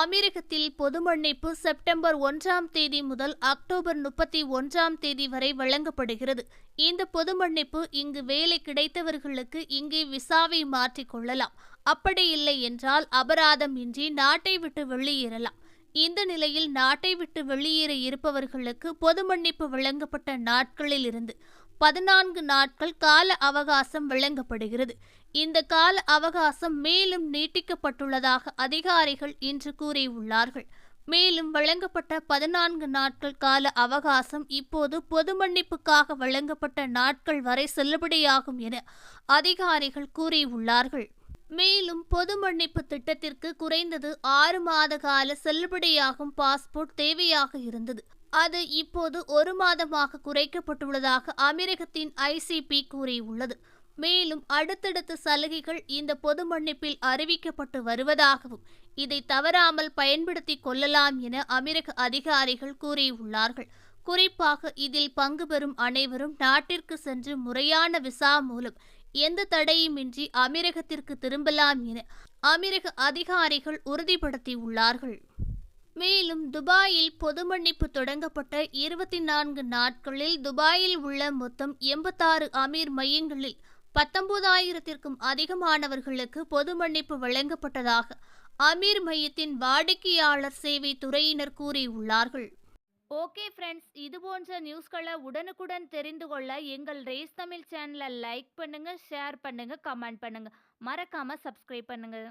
அமெரிக்கத்தில் பொது மன்னிப்பு செப்டம்பர் ஒன்றாம் தேதி முதல் அக்டோபர் முப்பத்தி ஒன்றாம் தேதி வரை வழங்கப்படுகிறது. இந்த பொது மன்னிப்பு இங்கு வேலை கிடைத்தவர்களுக்கு இங்கே விசாவை மாற்றிக்கொள்ளலாம் அப்படி இல்லை என்றால் அபராதம் இன்றி நாட்டை விட்டு வெளியேறலாம். இந்த நிலையில் நாட்டை விட்டு வெளியேற இருப்பவர்களுக்கு பொது மன்னிப்பு வழங்கப்பட்ட நாட்களில் இருந்து பதினான்கு நாட்கள் கால அவகாசம் வழங்கப்படுகிறது. இந்த கால அவகாசம் மேலும் நீட்டிக்கப்பட்டுள்ளதாக அதிகாரிகள் இன்று கூறியுள்ளார்கள். மேலும் வழங்கப்பட்ட பதினான்கு நாட்கள் கால அவகாசம் இப்போது பொது மன்னிப்புக்காக வழங்கப்பட்ட நாட்கள் வரை செல்லுபடியாகும் என அதிகாரிகள் கூறியுள்ளார்கள். மேலும் பொது மன்னிப்பு திட்டத்திற்கு குறைந்தது ஆறு மாத கால செல்லுபடியாகும் பாஸ்போர்ட் தேவையாக இருந்தது. அது இப்போது ஒரு மாதமாக குறைக்கப்பட்டுள்ளதாக அமெரிக்கத்தின் ஐசிபி கூறியுள்ளது. மேலும் அடுத்தடுத்த சலுகைகள் இந்த பொது மன்னிப்பில் அறிவிக்கப்பட்டு வருவதாகவும் இதை தவறாமல் பயன்படுத்திக் கொள்ளலாம் என அமெரிக்க அதிகாரிகள் கூறியுள்ளார்கள். குறிப்பாக இதில் பங்கு பெறும் அனைவரும் நாட்டிற்கு சென்று முறையான விசா மூலம் எந்த தடையுமின்றி அமெரிக்கத்திற்கு திரும்பலாம் என அமெரிக்க அதிகாரிகள் உறுதிப்படுத்தியுள்ளார்கள். மேலும் துபாயில் பொது மன்னிப்பு தொடங்கப்பட்ட இருபத்தி நான்கு நாட்களில் துபாயில் உள்ள மொத்தம் எண்பத்தாறு அமீர் மையங்களில் பத்தொன்பதாயிரத்திற்கும் அதிகமானவர்களுக்கு பொது மன்னிப்பு வழங்கப்பட்டதாக அமீர் மையத்தின் வாடிக்கையாளர் சேவை துறையினர் கூறியுள்ளார்கள். ஓகே ஃப்ரெண்ட்ஸ் இது போன்ற நியூஸ்களை உடனுக்குடன் தெரிந்து கொள்ள எங்கள் ரேஸ் தமிழ் சேனலை லைக் பண்ணுங்கள் ஷேர் பண்ணுங்கள் கமெண்ட் பண்ணுங்கள் மறக்காமல் சப்ஸ்கிரைப் பண்ணுங்கள்